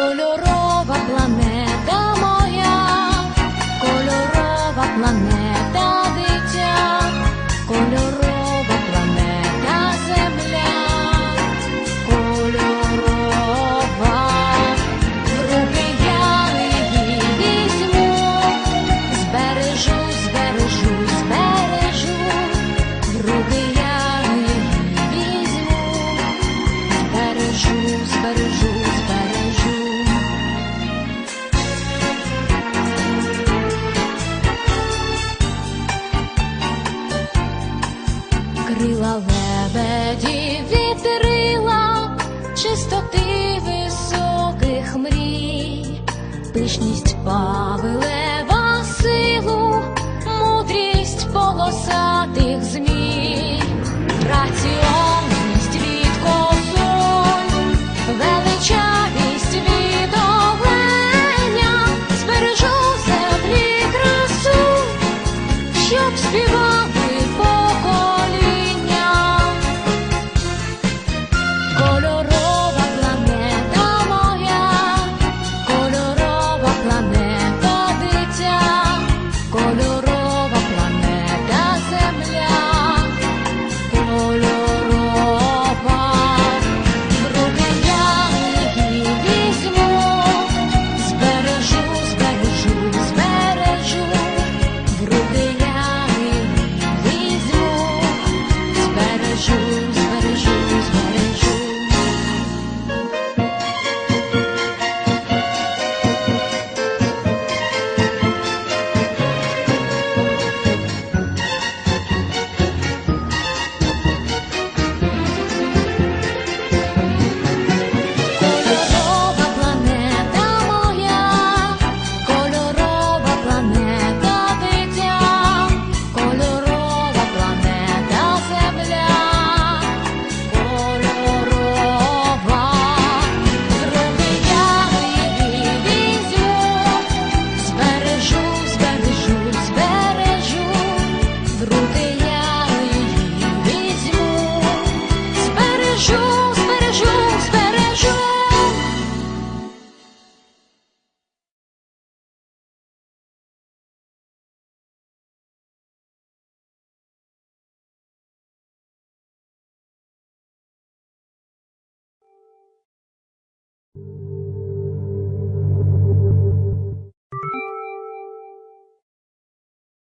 Кольорова планета моя, кольорова планета дитя, кольорова планета земля, кольорова, руки я її візьму, збережу, збережу, збережу, в я візьму, збережу, збережу. крила лебеді вітрила, чистоти високих мрій, пишність павеле. sure.